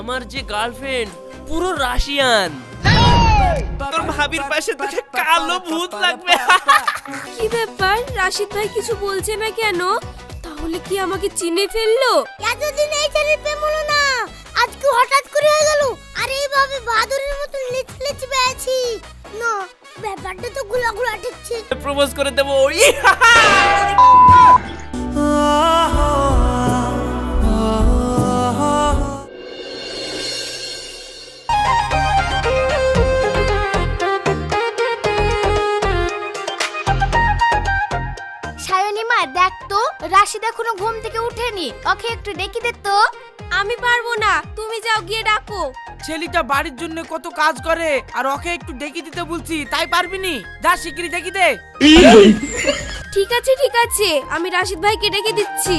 আমার যে গার্লফ্রেন্ড পুরো রাশিয়ান। তোর ভাবির পাশে তোকে কালো ভূত লাগবে। কি ব্যাপার? রাশিদ ভাই কিছু বলছে না কেন? তাহলে কি আমাকে চিনে ফেলল? এতদিন এই ছেলের প্রেম হলো না। আজকে হঠাৎ করে হয়ে গেল। আর এইভাবে বাদরের মতো লিচ লিচ বেয়াছি। না ব্যাপারটা তো গুলা গুলা ঠেকছে প্রপোজ করে দেবো রাশিদ এখনও ঘুম থেকে উঠেনি। ওকে একটু ডেকে দে তো। আমি পারব না তুমি যাও গিয়ে ডাকো। ছেলেটা বাড়ির জন্য কত কাজ করে আর ওকে একটু ডেকে দিতে বলছি তাই পারবি নি যা শিগগিরই ডেকে দে। ঠিক আছে ঠিক আছে আমি রাশিদ ভাইকে ডেকে দিচ্ছি।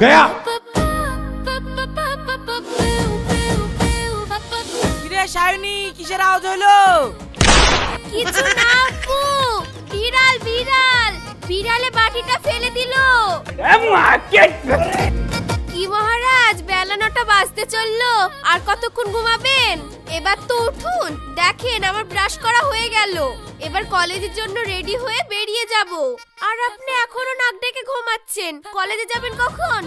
in সায়নি কিসের আওয়াজ হলো? কিছু না আপু বিড়াল বিড়াল। বিড়ালে বাটিটা ফেলে দিল। কি মহারাজ বেলা নটা বাজতে চলল। আর কতক্ষণ ঘুমাবেন? এবার তো উঠুন। দেখেন আমার ব্রাশ করা হয়ে গেল। এবার কলেজের জন্য রেডি হয়ে বেরিয়ে যাব। আর আপনি এখনও নাক ডেকে ঘুমাচ্ছেন। কলেজে যাবেন কখন?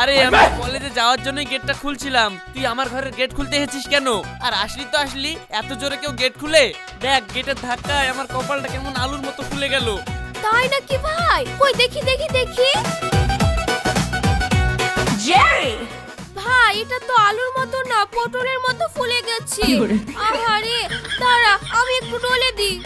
আরে আমি কলেজে যাওয়ার জন্য গেটটা খুলছিলাম। তুই আমার ঘরের গেট খুলতে এসেছিস কেন? আর আসলি তো আসলি। এত জোরে কেউ গেট খুলে? দেখ গেটের ধাক্কায় আমার কপালটা কেমন আলুর মতো ফুলে গেল। তাই নাকি ভাই? কই দেখি দেখি দেখি। ভাই এটা তো আলুর মতো না পটলের মতো ফুলে গেছে। আহারে দাঁড়া আমি একটু ডলে দিই।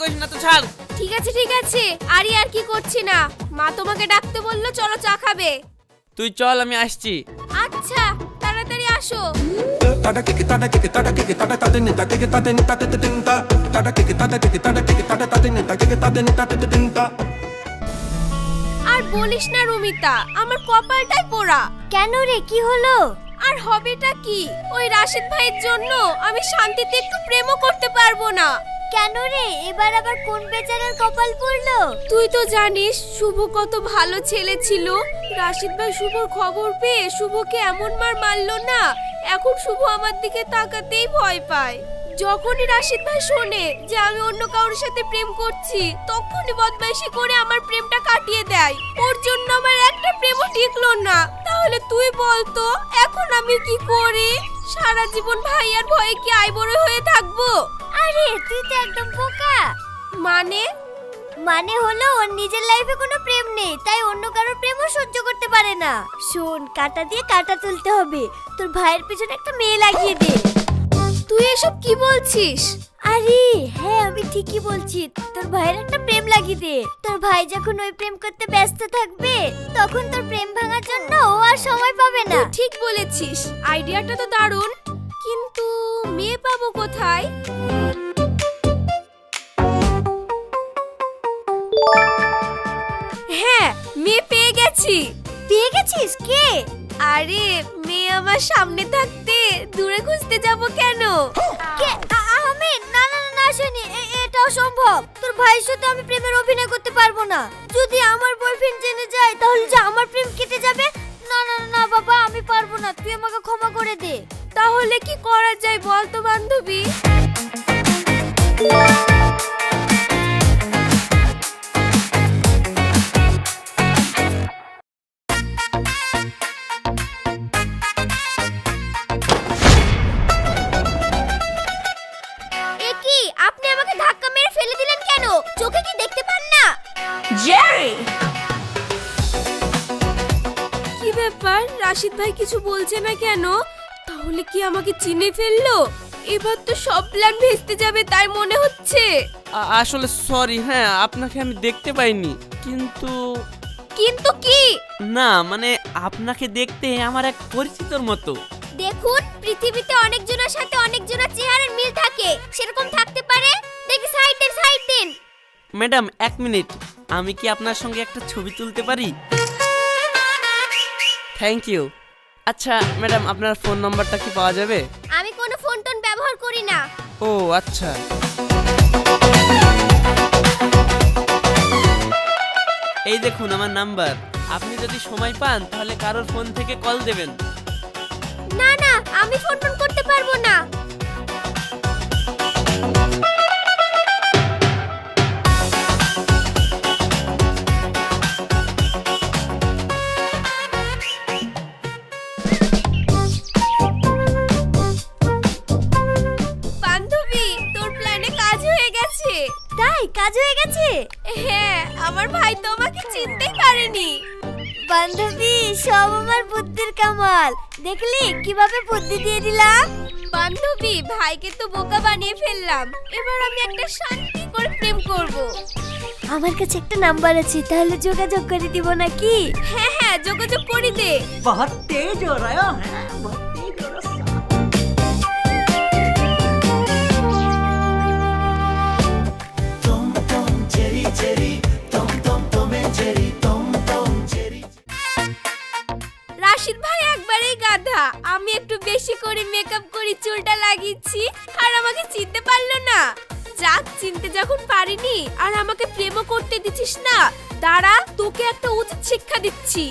করিস না তো ছাড়। ঠিক আছে ঠিক আছে। আরে আর কি করছি না? মা তোমাকে ডাকতে বলল চলো চা খাবে। তুই চল আমি আসছি। আচ্ছা তাড়াতাড়ি আসো। Tada আর বলিস না রুমিতা আমার কপালটাই পোড়া। কেন রে কি হলো? আর হবেটা কি? ওই রাশিদ ভাইয়ের জন্য আমি শান্তিতে একটু প্রেমও করতে পারব না। কেন রে? এবার আবার কোন বেচারার কপাল পড়ল? তুই তো জানিস শুভ কত ভালো ছেলে ছিল। রাশিদ ভাই শুভর খবর পেয়ে শুভকে এমন মার মারলো না। এখন শুভ আমার দিকে তাকাতেই ভয় পায়। যখনই রাশিদ ভাই শোনে যে আমি অন্য কারোর সাথে প্রেম করছি তখনই বদমাইশি করে আমার প্রেমটা কাটিয়ে দেয়। ওর জন্য আমার একটা প্রেমও টিকলো না। তাহলে তুই বলতো এখন আমি কি করি? সারা জীবন ভাই আর ভয়ে কি আইবড় হয়ে থাকব? আরে তুই তো একদম বোকা। মানে? মানে হলো ওর নিজের লাইফে কোনো প্রেম নেই তাই অন্য কারোর প্রেমও সহ্য করতে পারে না। শোন কাটা দিয়ে কাটা তুলতে হবে। তোর ভাইয়ের পিছনে একটা মেয়ে লাগিয়ে দে। তুই এসব কি বলছিস? আরে হ্যাঁ আমি ঠিকই বলছি। তোর ভাইয়ের একটা প্রেম লাগিয়ে দে। তোর ভাই যখন ওই প্রেম করতে ব্যস্ত থাকবে তখন তোর প্রেম ভাঙার জন্য ও আর সময় পাবে না। ঠিক বলেছিস। আইডিয়াটা তো দারুণ। কিন্তু মেয়ে পাবো কোথায়? হ্যাঁ মেয়ে পেয়ে গেছি। পেয়ে গেছিস? কে? আরে মেয়ে আমার সামনে থাকতে দূরে খুঁজতে যাব কেন? কে? আমি না না না, শুনি এটা অসম্ভব। তোর ভাইয়ের সাথে আমি প্রেমের অভিনয় করতে পারব না। যদি আমার বয়ফ্রেন্ড জেনে যায় তাহলে যে আমার প্রেম কেটে যাবে? না না না, না বাবা আমি পারব না। তুই আমাকে ক্ষমা করে দে। তাহলে কি করা যায় বল তো বান্ধবী? ভাই কিছু বলছে না কেন? তাহলে কি আমাকে চিনে ফেলল? এবার তো সব প্ল্যান ভেস্তে যাবে তাই মনে হচ্ছে। আ- আসলে সরি হ্যাঁ আপনাকে আমি দেখতে পাইনি কিন্তু কিন্তু কি? না মানে আপনাকে দেখতে আমার এক পরিচিতর মতো। দেখুন পৃথিবীতে অনেকজনের সাথে অনেকজনের চেহারার মিল থাকে। সেরকম থাকতে পারে? দেখি সাইড দেন সাইড দেন। ম্যাডাম এক মিনিট আমি কি আপনার সঙ্গে একটা ছবি তুলতে পারি? Thank you. আচ্ছা ম্যাডাম আপনার ফোন নম্বরটা কি পাওয়া যাবে? আমি কোনো ফোন টোন ব্যবহার করি না। ও আচ্ছা। এই দেখুন আমার নাম্বার। আপনি যদি সময় পান তাহলে কারোর ফোন থেকে কল দেবেন। না না আমি ফোন টোন করতে পারব না। বান্ধবী ভাইকে তো বোকা বানিয়ে ফেললাম এবার আমি একটা শান্তি করে প্রেম করব আমার কাছে একটা নাম্বার আছে তাহলে যোগাযোগ করে দিব নাকি হ্যাঁ হ্যাঁ যোগাযোগ করে দে बहुत तेज हो रहा है লাগিয়েছি আর আমাকে চিনতে পারল না। যাক, চিনতে যখন পারিনি, আর আমাকে প্রেমও করতে দিছিস না, দাঁড়া, তোকে একটা উচিত শিক্ষা দিচ্ছি।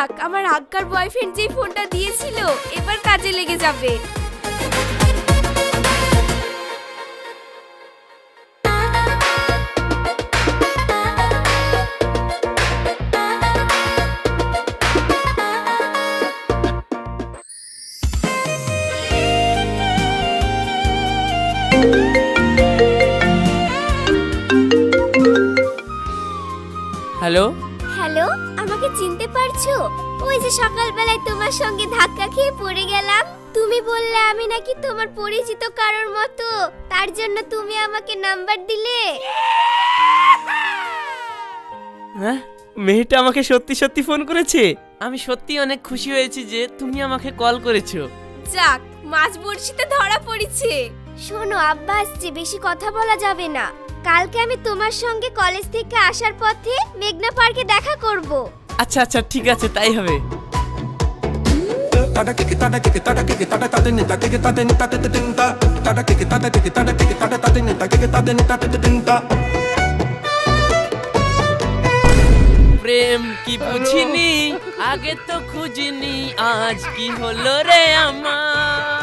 যাক আমার আগকার বয়ফ্রেন্ড যেই ফোনটা দিয়েছিল এবার কাজে লেগে যাবে। পারছ ওই যে সকালবেলায় তোমার সঙ্গে ধাক্কা খেয়ে পড়ে গেলাম। তুমি বললে আমি নাকি তোমার পরিচিত কারোর মতো। তার জন্য তুমি আমাকে নাম্বার দিলে। হ্যাঁ? মেয়েটা আমাকে সত্যি সত্যি ফোন করেছে? আমি সত্যি অনেক খুশি হয়েছি যে তুমি আমাকে কল করেছ। যাক মাছ বড়শিতে ধরা পড়েছে। শোনো আব্বা আসছে বেশি কথা বলা যাবে না। কালকে আমি তোমার সঙ্গে কলেজ থেকে আসার পথে মেঘনা পার্কে দেখা করব। আচ্ছা আচ্ছা ঠিক আছে তাই হবে। প্রেম কি বুঝিনি? আগে তো খুঁজিনি আজ কি হলো রে আমার?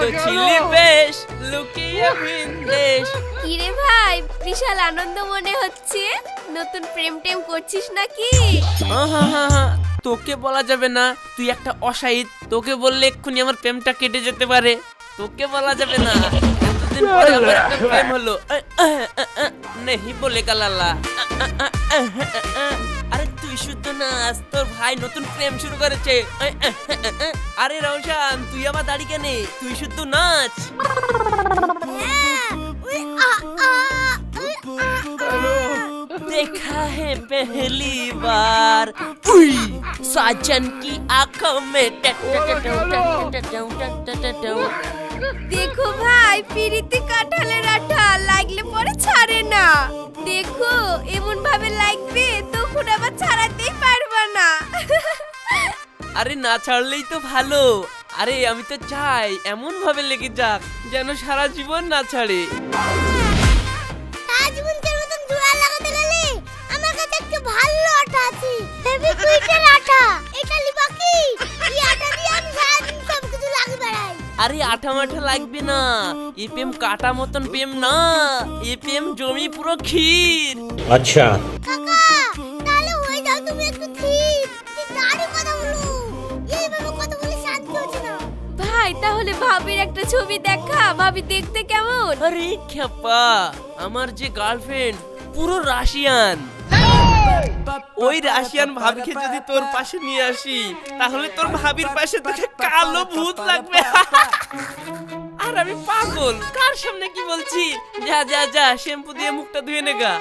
তো ছিলি বেশ লুকিয়ে বিন্দেশ কিরে ভাই বিশাল আনন্দ মনে হচ্ছে। নতুন প্রেম টেম করছিস নাকি? তোকে বলা যাবে না তুই একটা অসাহিত তোকে বললে এক্ষুনি আমার প্রেমটা কেটে যেতে পারে। তোকে বলা যাবে না এতদিন পরে আমার একটা প্রেম হলো। নেহি বলে কালালা। আরে তুই শুদ্ধ নাচ তোর ভাই নতুন প্রেম শুরু করেছে। আরে রওশান তুই আমার দাড়ি কেনে তুই শুদ্ধ নাচ देखा है पहली बार उई साजन की आंखों में দেখো ভাই পিড়িতে কাঁঠালের আঠা লাগলে পরে ছাড়ে না দেখো এমন ভাবে লাগবে তখন আবার ছাড়াতেই পারবে না আরে না ছাড়লেই তো ভালো আরে আমি তো চাই এমন ভাবে লেগে যাক যেন সারা জীবন না ছাড়ে ভালো আটা আছে। হেভি আটা। এটা এই আটা দিয়ে আমি সব কিছু বেড়াই। আরে আঠা মাঠা লাগবে না। এই কাটা মতন পেম না। এই জমি পুরো ক্ষীর। আচ্ছা। ভাই তাহলে ভাবির একটা ছবি দেখা। ভাবি দেখতে কেমন? আরে খ্যাপা আমার যে গার্লফ্রেন্ড পুরো রাশিয়ান। ওই রাশিয়ান ভাবিকে যদি তোর পাশে নিয়ে আসি তাহলে তোর ভাবির পাশে তোকে কালো ভূত লাগবে। আর আমি পাগল কার সামনে কি বলছি? যা যা যা শ্যাম্পু দিয়ে মুখটা ধুয়ে নেগা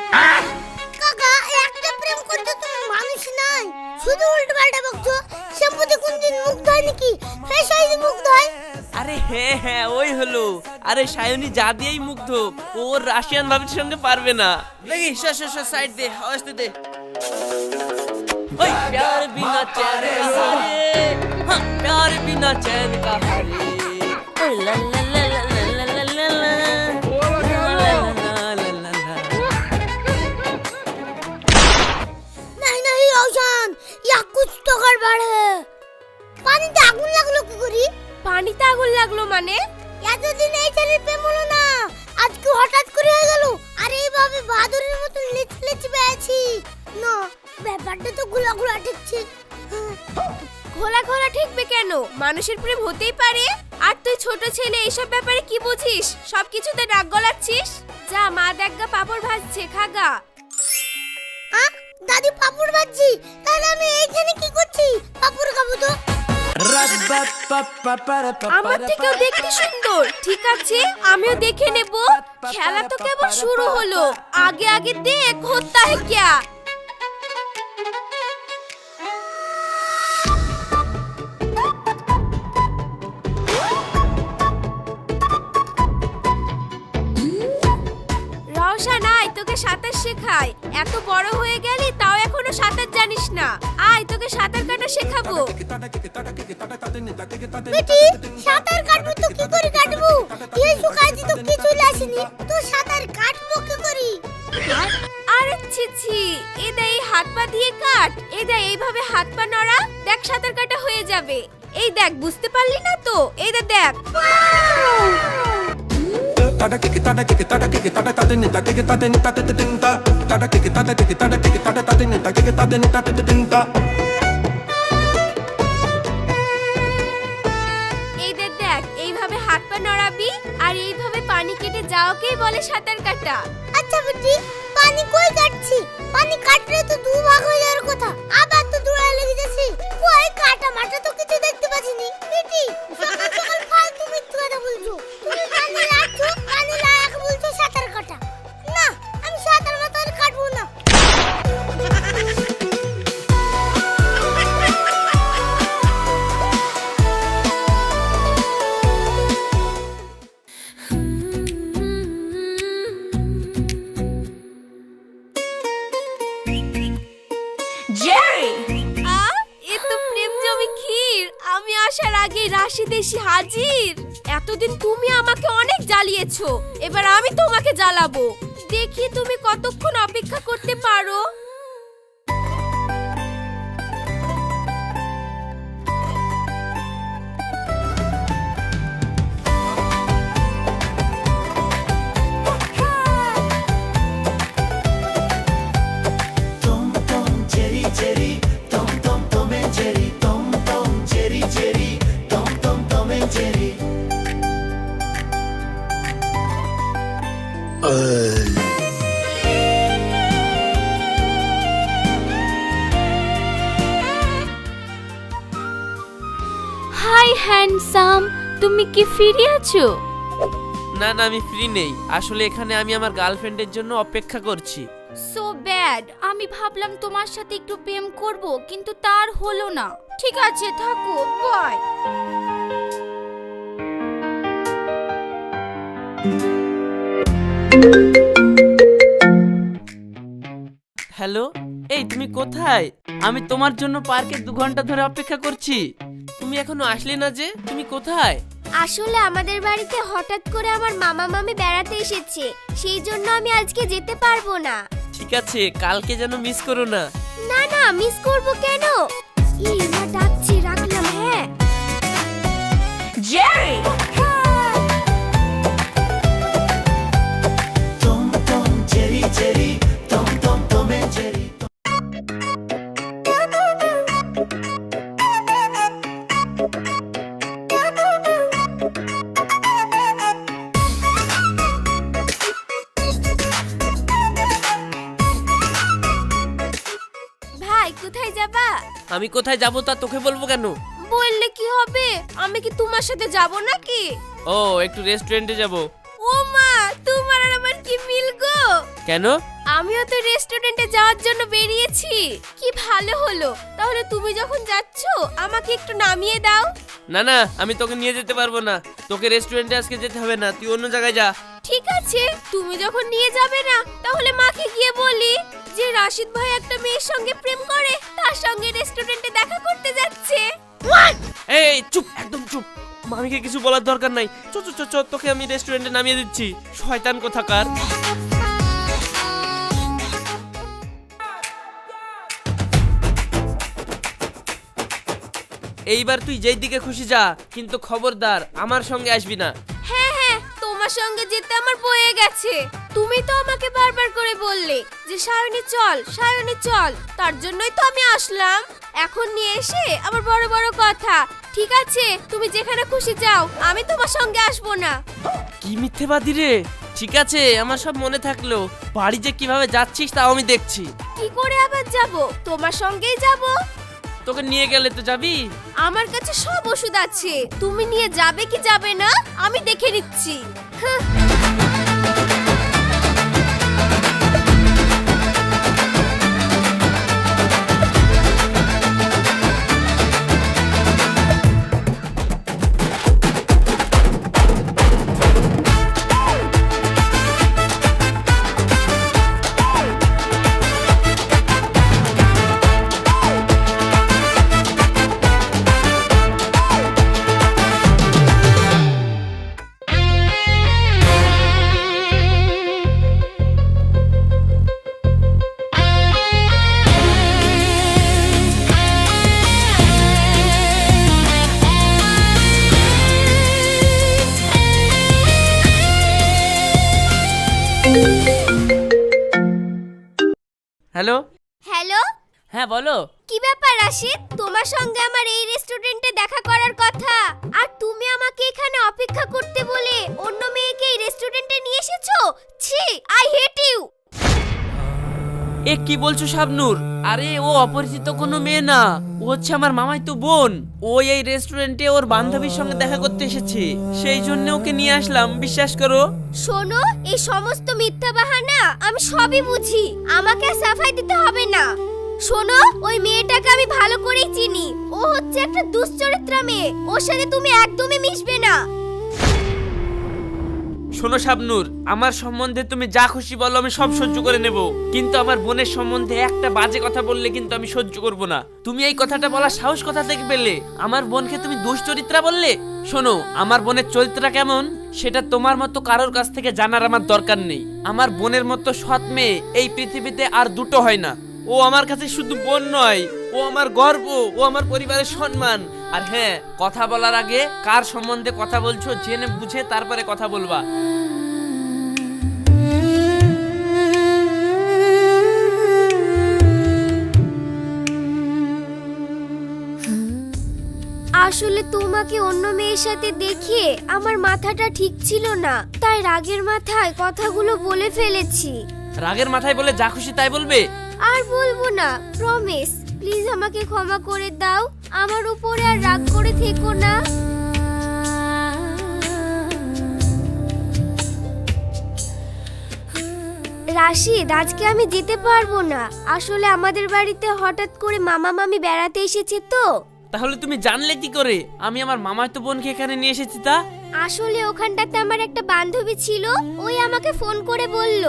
কাকা একটা প্রেম করতে তুমি মানুষ নাই। শুধু উল্টো পাল্টা বকছো শ্যাম্পুতে কোনদিন মুখ ধয় নাকি? ফ্রেশ হয়ে মুখ ধয়। আরে হ্যাঁ হ্যাঁ ওই হলো। আরে সায়নী যা দিয়েই মুগ্ধ ওর রাশিয়ান ভাবির সঙ্গে পারবে না। দেখি সাইড দে আসতে দে। ओए प्यार बिना चैन का हारे हाँ प्यार बिना चैन का हारे ओ ला ला পানিতে আগুন লাগল কি করি পানিতে আগুন লাগল মানে এতদিন এই ছেলের প্রেম হলো না আজকে হঠাৎ করে হয়ে গেল আর এইভাবে বাদরের মতো লেচ লেচ বেয়েছি না ব্যাপারটা তো গুলা গুলা ঠেকছে ঘোলা ঘোলা ঠিকবে কেন? মানুষের প্রেম হতেই পারে। আর তুই ছোট ছেলে এইসব ব্যাপারে কি বুঝিস? সব কিছুতে ডাক গলাচ্ছিস? যা মা দেখগা পাপড় ভাজছে খাগা দাদি পাপড় ভাজছি তাহলে আমি এইখানে কি করছি? পাপড় খাব তো। আমার থেকেও দেখতে সুন্দর ঠিক আছে? আমিও দেখে নেব। খেলা তো কেবল শুরু হলো। আগে আগে দেখ হত্যা है সাঁতার শেখাই এত বড় হয়ে গেলি তাও এখনও সাঁতার জানিস না। আয় তোকে সাঁতার কাটা শেখাবো। বেটি সাঁতার কাটবো তো কি করে কাটবো? এই শুকাইছি তো কিছুই আসেনি তো সাঁতার কাটবো কি করি? আরে ছি ছি এদা এই হাত পা দিয়ে কাট। এদা এইভাবে হাত পা নড়া দেখ সাঁতার কাটা হয়ে যাবে। এই দেখ বুঝতে পারলি না তো? এইদা দেখ Tada kiki tada kiki tada kiki tada tada ni tada kiki tada ni tada tada ni tada tada kiki tada kiki tada kiki tada tada ni tada kiki tada ni tada tada ni tada এই দেখ দেখ এইভাবে হাত পা নড়াবি আর এইভাবে পানি কেটে যাওয়াকেই বলে সাঁতার কাটা আচ্ছা বেটি পানি কই কাটছি পানি কাটলে তো দু ভাগ হয়ে যাওয়ার কথা আবার লেগে যাচ্ছে কই কাটা মাটা তো কিছু দেখতে পাচ্ছি নি। বেটি সকাল সকাল ফালতু মিথ্যা কথা বলছো। তুমি কানে রাখছো কানে দেশি এতদিন তুমি আমাকে অনেক জ্বালিয়েছো। এবার আমি তোমাকে জ্বালাবো। দেখি তুমি কতক্ষণ অপেক্ষা করতে পারো। তুমি কি ফিরে আছো? না না আমি ফ্রি নেই। আসলে এখানে আমি আমার গার্লফ্রেন্ডের জন্য অপেক্ষা করছি। সো ব্যাড আমি ভাবলাম তোমার সাথে একটু প্রেম করব কিন্তু তার হলো না। ঠিক আছে থাকো। বাই হ্যালো এই তুমি কোথায়? আমি তোমার জন্য পার্কে দু ঘণ্টা ধরে অপেক্ষা করছি। তুমি এখনও আসলে না যে? তুমি কোথায়? আসলে আমাদের বাড়িতে হঠাৎ করে আমার মামা মামি বেড়াতে এসেছে। সেই জন্য আমি আজকে যেতে পারব না। ঠিক আছে কালকে যেন মিস করো না। না না মিস করব কেন? এই মা ডাকছে রাখলাম হ্যাঁ। জেরি! আমি কোথায় যাব তা তোকে বলব কেন? বললে কি হবে? আমি কি তোমার সাথে যাব নাকি? ও একটু রেস্টুরেন্টে যাব। ও মা তোমার আর আমার কি মিল গো? কেন? আমিও তো রেস্টুরেন্টে যাওয়ার জন্য বেরিয়েছি। কি ভালো হলো। তাহলে তুমি যখন যাচ্ছ আমাকে একটু নামিয়ে দাও। না না আমি তোকে নিয়ে যেতে পারব না। তোকে রেস্টুরেন্টে আজকে যেতে হবে না। তুই অন্য জায়গায় যা। ঠিক আছে তুমি যখন নিয়ে যাবে না তাহলে মাকে গিয়ে বলি। যে রাশিদ ভাই একটা মেয়ের সঙ্গে প্রেম করে তার সঙ্গে রেস্টুরেন্টে দেখা করতে যাচ্ছে। এই চুপ একদম চুপ। মামিকে কিছু বলার দরকার নাই। চ চ চ, চ তোকে আমি রেস্টুরেন্টে নামিয়ে দিচ্ছি। শয়তান কোথাকার। এইবার তুই যেই দিকে খুশি যা কিন্তু খবরদার আমার সঙ্গে আসবি না। হ্যাঁ হ্যাঁ তোমার সঙ্গে যেতে আমার বয়ে গেছে। তুমি তো আমাকে বারবার করে বললে যে সায়নী চল সায়নী চল। তার জন্যই তো আমি আসলাম। এখন নিয়ে এসে আবার বড় বড় কথা। ঠিক আছে তুমি যেখানে খুশি যাও আমি তোমার সঙ্গে আসব না। কি মিথ্যেবাদী রে? ঠিক আছে আমার সব মনে থাকল। বাড়ি যে কীভাবে যাচ্ছিস তাও আমি দেখছি। কি করে আবার যাব? তোমার সঙ্গেই যাব। তোকে নিয়ে গেলে তো যাবি? আমার কাছে সব ওষুধ আছে। তুমি নিয়ে যাবে কি যাবে না আমি দেখে নিচ্ছি। Huh. হ্যাঁ বলো। কি ব্যাপার রাশিদ? তোমার সঙ্গে আমার এই রেস্টুরেন্টে দেখা করার কথা। আর তুমি আমাকে এখানে অপেক্ষা করতে বলে অন্য মেয়েকে এই রেস্টুরেন্টে নিয়ে এসেছ? ছি আই হেট ইউ এ কি বলছো শাবনুর? আরে ও অপরিচিত কোনো মেয়ে না। ও হচ্ছে আমার মামাই তো বোন। ও এই রেস্টুরেন্টে ওর বান্ধবীর সঙ্গে দেখা করতে এসেছে। সেই জন্য ওকে নিয়ে আসলাম বিশ্বাস করো। শোনো এই সমস্ত মিথ্যা বাহানা আমি সবই বুঝি। আমাকে সাফাই দিতে হবে না। শোনো, ওই মেয়েটাকে আমি ভালো করেই চিনি। ও হচ্ছে একটা দুশ্চরিত্রা মেয়ে। ওর সাথে তুমি একদমই মিশবে না। শোনো শাবনুর, আমার সম্বন্ধে তুমি যা খুশি বলো, আমি সব সহ্য করে নেব। কিন্তু আমার বোনের সম্বন্ধে একটা বাজে কথা বললে কিন্তু আমি সহ্য করব না। তুমি এই কথাটা বলার সাহস কথা থেকে পেলে? আমার বোনকে তুমি দুশ্চরিত্রা বললে? শোনো, আমার বোনের চরিত্রটা কেমন? সেটা তোমার মতো কারোর কাছ থেকে জানার আমার দরকার নেই। আমার বোনের মতো সৎ মেয়ে এই পৃথিবীতে আর দুটো হয় না। ও আমার কাছে শুধু বোন নয় ও আমার গর্ব ও আমার পরিবারের সম্মান। আর হ্যাঁ কথা বলার আগে কার সম্বন্ধে কথা বলছো জেনে বুঝে তারপরে কথা বলবা। আসলে তোমাকে অন্য মেয়ের সাথে দেখে আমার মাথাটা ঠিক ছিল না। তাই রাগের মাথায় কথাগুলো বলে ফেলেছি। রাগের মাথায় বলে যা খুশি তাই বলবে? আর বলব না প্রমিস প্লিজ আমাকে ক্ষমা করে দাও। আমার উপরে আর রাগ করে থেকো না। রাশিদ আজকে আমি যেতে পারব না। আসলে আমাদের বাড়িতে হঠাৎ করে মামা মামি বেড়াতে এসেছে তো। তাহলে তুমি জানলে কি করে? আমি আমার মামার তো বোনকে এখানে নিয়ে এসেছি তা। আসলে ওখানটাতে আমার একটা বান্ধবী ছিল ওই আমাকে ফোন করে বলল।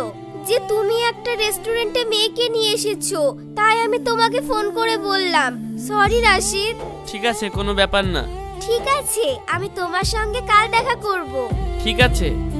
যে তুমি একটা রেস্টুরেন্টে মেয়েকে নিয়ে এসেছ তাই আমি তোমাকে ফোন করে বললাম। সরি রাশিদ। ঠিক আছে কোনো ব্যাপার না। ঠিক আছে আমি তোমার সঙ্গে কাল দেখা করব। ঠিক আছে।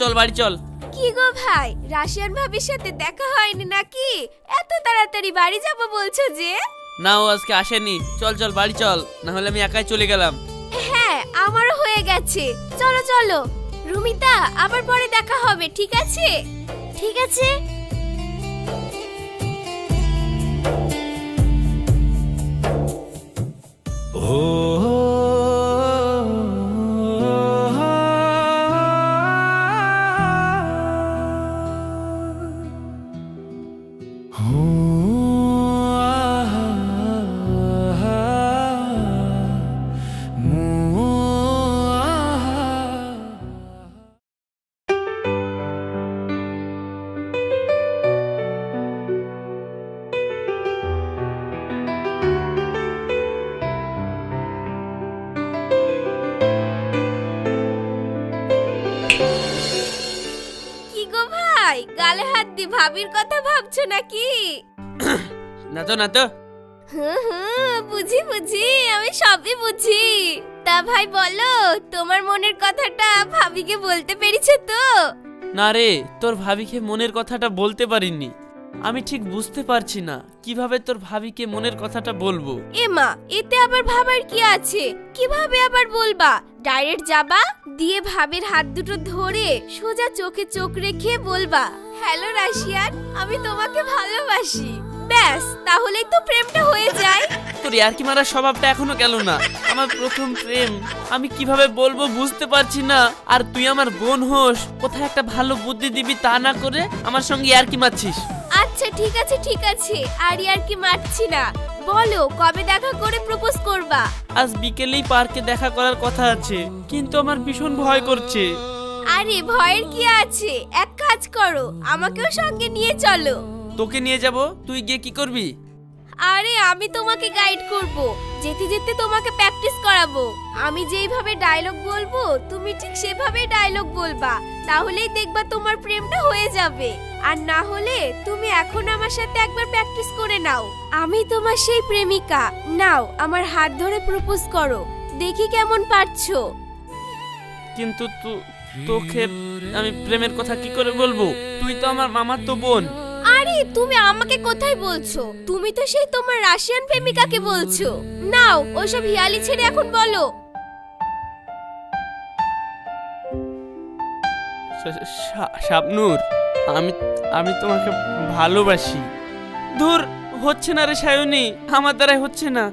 চল বাড়ি চল। কি গো ভাই রাশিয়ান ভাবির সাথে দেখা হয়নি নাকি? এত তাড়াতাড়ি বাড়ি যাব বলছো যে? না ও আজকে আসেনি। চল চল বাড়ি চল। না হলে আমি একাই চলে গেলাম। হ্যাঁ আমারও হয়ে গেছে। চলো চলো। রুমিতা আবার পরে দেখা হবে ঠিক আছে? ঠিক আছে? ও সত্যি ভাবির কথা ভাবছ নাকি? না তো না তো হুম হুম বুঝি বুঝি আমি সবই বুঝি। তা ভাই বলো তোমার মনের কথাটা ভাবিকে বলতে পেরেছ তো? না রে তোর ভাবিকে মনের কথাটা বলতে পারিনি। আমি ঠিক বুঝতে পারছি না কীভাবে তোর ভাবিকে মনের কথাটা বলব? এমা এতে আবার ভাবার কি আছে? কীভাবে আবার বলবা? ডাইরেক্ট যাবা দিয়ে ভাবির হাত দুটো ধরে সোজা চোখে চোখ রেখে বলবা। হ্যালো রাশিয়ান আমি তোমাকে ভালোবাসি। ব্যাস তাহলেই তো প্রেমটা হয়ে যায়। তোর ইয়ার্কি মারার স্বভাবটা এখনও গেল না। আমার প্রথম প্রেম। আমি কীভাবে বলব বুঝতে পারছি না। আর তুই আমার বোন হোস কোথায় একটা ভালো বুদ্ধি দিবি তা না করে আমার সঙ্গে ইয়ার্কি মারছিস? আচ্ছা ঠিক আছে ঠিক আছে। আর আর কি মারছি না। বলো কবে দেখা করে প্রপোজ করবা? আজ বিকেলেই পার্কে দেখা করার কথা আছে। কিন্তু আমার ভীষণ ভয় করছে। আরে ভয়ের কি আছে? এক কাজ করো আমাকেও সঙ্গে নিয়ে চলো। তোকে নিয়ে যাব? তুই গিয়ে কি করবি? আরে আমি তোমাকে গাইড করব। যেতে যেতে তোমাকে প্র্যাকটিস করাবো। আমি যেইভাবে ডায়লগ বলব তুমি ঠিক সেভাবেই ডায়লগ বলবা। তাহলেই দেখবা তোমার প্রেমটা হয়ে যাবে। আর না হলে তুমি এখন আমার সাথে একবার প্র্যাকটিস করে নাও। আমি তোমার সেই প্রেমিকা। নাও আমার হাত ধরে প্রপোজ করো। দেখি কেমন পারছ। কিন্তু তু- তোকে আমি প্রেমের কথা কি করে বলব? তুই তো আমার মামার তো বোন। আরে তুমি আমাকে কোথায় বলছো? তুমি তো সেই তোমার রাশিয়ান প্রেমিকাকে বলছো। নাও ওসব হিয়ালি ছেড়ে এখন বলো। শাবনূর আমি আমি তোমাকে ভালোবাসি। ধুর হচ্ছে না রে সায়নী আমার দ্বারাই হচ্ছে না।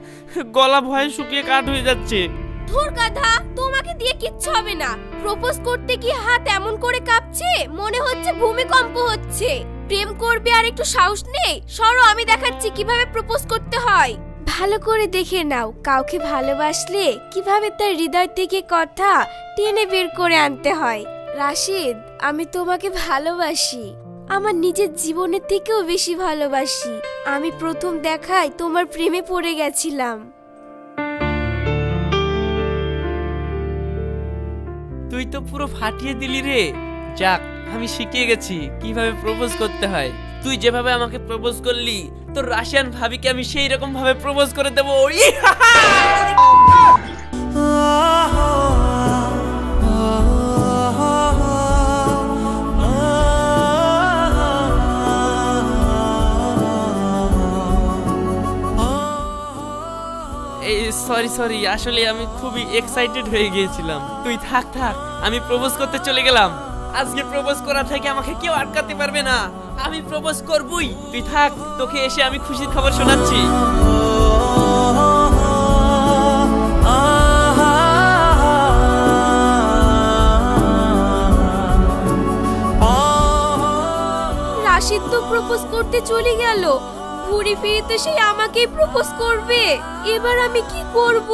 গলা ভয়ে শুকিয়ে কাঠ হয়ে যাচ্ছে। ধুর গাধা, তোমাকে দিয়ে কিচ্ছু হবে না। প্রপোজ করতে কি হাত এমন করে কাঁপছে, মনে হচ্ছে ভূমিকম্প হচ্ছে। প্রেম করবে আর একটু সাহস নেই? সরো, আমি দেখাচ্ছি কীভাবে প্রপোজ করতে হয়। ভালো করে দেখে নাও, কাউকে ভালোবাসলে কীভাবে তার হৃদয় থেকে কথা টেনে বের করে আনতে হয়। রাশিদ, আমি তোমাকে ভালোবাসি। আমার নিজের জীবনের থেকেও বেশি ভালোবাসি। আমি প্রথম দেখায় তোমার প্রেমে পড়ে গেছিলাম। তুই তো পুরো ফাটিয়ে দিলি রে। যাক, আমি শিখিয়ে গেছি কীভাবে প্রপোজ করতে হয়। তুই যেভাবে আমাকে প্রপোজ করলি, তোর রাশিয়ান ভাবিকে আমি সেই রকম ভাবে প্রপোজ করে দেবো। এই সরি সরি আসলে আমি খুবই এক্সাইটেড হয়ে গিয়েছিলাম। তুই থাক থাক, আমি প্রপোজ করতে চলে গেলাম। আজকে প্রপোজ করা থেকে আমাকে কেউ আটকাতে পারবে না। আমি প্রপোজ করবই। তুই থাক, তোকে এসে আমি খুশির খবর শোনাচ্ছি। রাশিদ তো প্রপোজ করতে চলে গেল। ঘুরে ফিরে তো সে আমাকেই প্রপোজ করবে। এবার আমি কি করব?